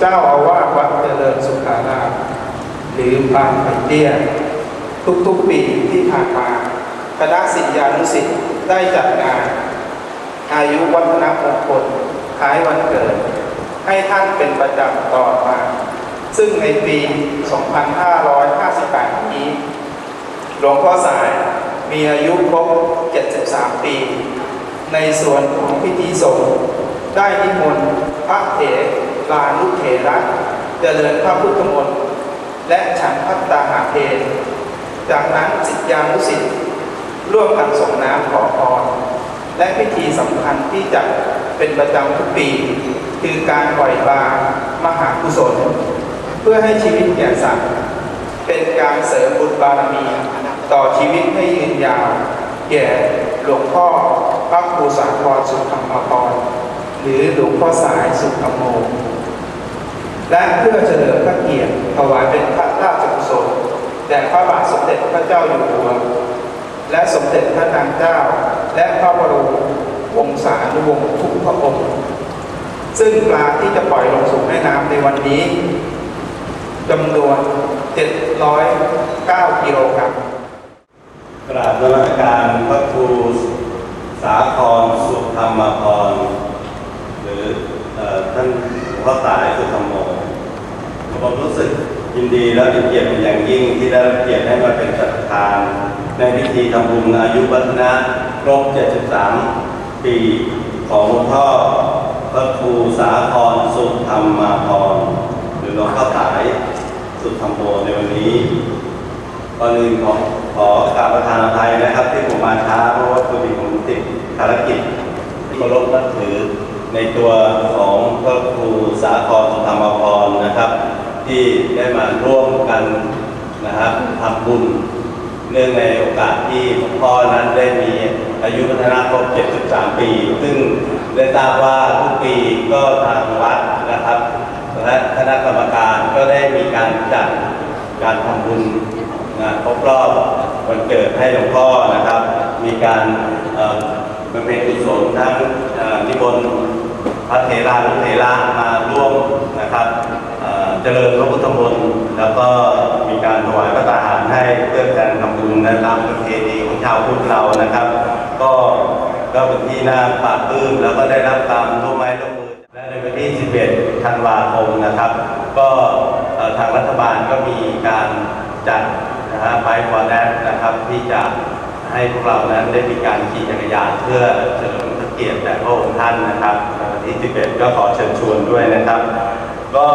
เจ้าอาวาสวัดเจริญสุขารามหรือบางไผ่เตี้ยทุกๆปีที่ผ่านมาคณะศิษยานุศิษย์ได้จัดงาน อายุวัฒนมงคลคล้ายวันเกิด ให้ท่านเป็นประจำต่อมา ซึ่งในปี 2558 นี้ หลวงพ่อสายมีอายุครบ 73 ปี ในส่วนของพิธีสงฆ์ได้นิมนต์พระเถรานุเถระเจริญพระพุทธมนต์และฉันพัตตาหาเพลจากนั้นสิทธิานุสิทธิ์ร่วมกันส่งน้ำขอพรและพิธีสำคัญที่จะเป็นประจำทุกปี คือการปล่อยบามหากุศล เพื่อให้ชีวิตแก่สัตว์เป็นการเสริมบุญบารมี ต่อชีวิตให้ยืนยาว แก่หลวงพ่อพระครูสาครสุธรรมพร หรือหลวงพ่อสายสุธรรมโมและเพื่อเฉลิมพระเกียรติถวายเป็นพระราชกุศลแด่พระบาทสมเด็จพระเจ้าอยู่หัว และสมเด็จพระนางเจ้า และพระบรมวงศานุวงศ์ทุกพระองค์ ซึ่งปลาที่จะปล่อยลงสู่แม่น้ำในวันนี้จำนวน 709 กิโลกรัมกราบนมัสการพระครูสาครสุธรรมพร รือท่านหลวงพ่อสายสุธรรมโมผมรู้สึกยินดีและเป็นเกียรติเป็นอย่างยิ่งที่ได้รับเกียรติให้มาเป็นประธาน ในพิธีทำบุญอายุวัฒนะครบ 73 ปีของหลวงพ่อพระครูสาครสุธรรมาพรหรือหลวงพ่อสายสุธรรมโมในวันนี้ก่อนอื่นขอขอกราบประธานอภัยนะครับ ที่ผมมาช้าเพราะว่าพอดีผมติดภารกิจที่เคารพนับถือ ในตัวของพระครูสาครสุธรรมพรนะครับ ที่ได้มาร่วมกันนะครับทำบุญเนื่องในโอกาสที่หลวงพ่อนั้นได้มีอายุพัฒนาครบ 73 ปี ซึ่งได้ทราบว่าทุกปีก็ทางวัดนะครับและคณะกรรมการก็ได้มีการจัดการทำบุญงานครบรอบวันเกิดให้หลวงพ่อนะครับ มีการ เอ่อบำเพ็ญกุศลทั้งเอ่อนิมนต์พระเถรานุเถระมาร่วมนะครับเจริญพระพุทธมนต์แล้วก็มีการถวายพระตาหารให้เพื่อแทนทำบุญและตามประเพณีของชาวพุทธเรานะครับ ก็ก็เป็นที่น่าปาบปลื้มแล้วก็ได้รับการร่วมไม้ร่วมมือและในวันที่ 11 ธันวาคมนะครับ ก็ทางรัฐบาลก็มีการจัดนะฮะไบฟอร์แดนนะครับที่จะ ให้พวกเรานั้นได้มีการขี่จักรยานเพื่อเฉลิมพระเกียรติแด่พระองค์ท่านนะครับวันที่ 11 ก็ขอเชิญชวนด้วยนะครับ ก็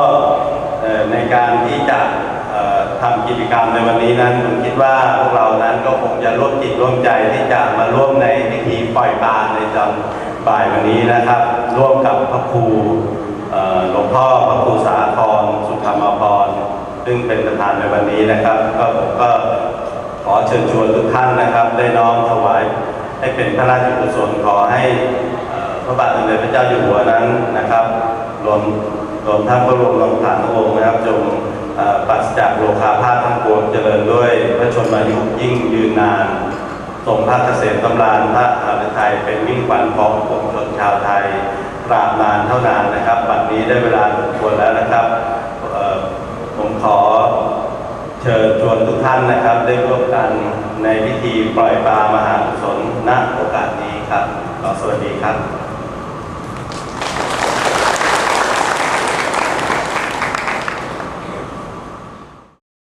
ในการที่จะทำกิจกรรมในวันนี้นั้นผมคิดว่าพวกเรานั้นก็คงจะร่วมจิตร่วมใจที่จะมาร่วมในพิธีปล่อยปลาในตอนบ่ายวันนี้นะครับ ร่วมกับพระครูหลวงพ่อพระครูสาครสุธรรมพรซึ่งเป็นประธานในวันนี้นะครับ ก็ผมก็ อเชิญชวนทุกท่านนะครับ ได้น้อมถวายให้เป็นพระราชกุศลขอให้พระบาทสมเด็จพระเจ้าอยู่หัวนั้นนะครับรวมรวมทั้งพระบรมราชานุวงศ์นะครับจงปราศจากโลคาพาธทั้งปวงเจริญด้วย พระชนมายุยิ่งยืนนานทรงพระเกษมตำรานพระหฤทัยเป็นมิ่งขวัญของปวงชนชาวไทยปราบนานเท่านานนะครับบัดนี้ได้เวลาสมควรแล้วนะครับผมขอ เชิญชวนทุกท่านนะครับ ได้ร่วมกันในพิธีปล่อยปลามหากุศลณโอกาสนี้ครับขอสวัสดีครับ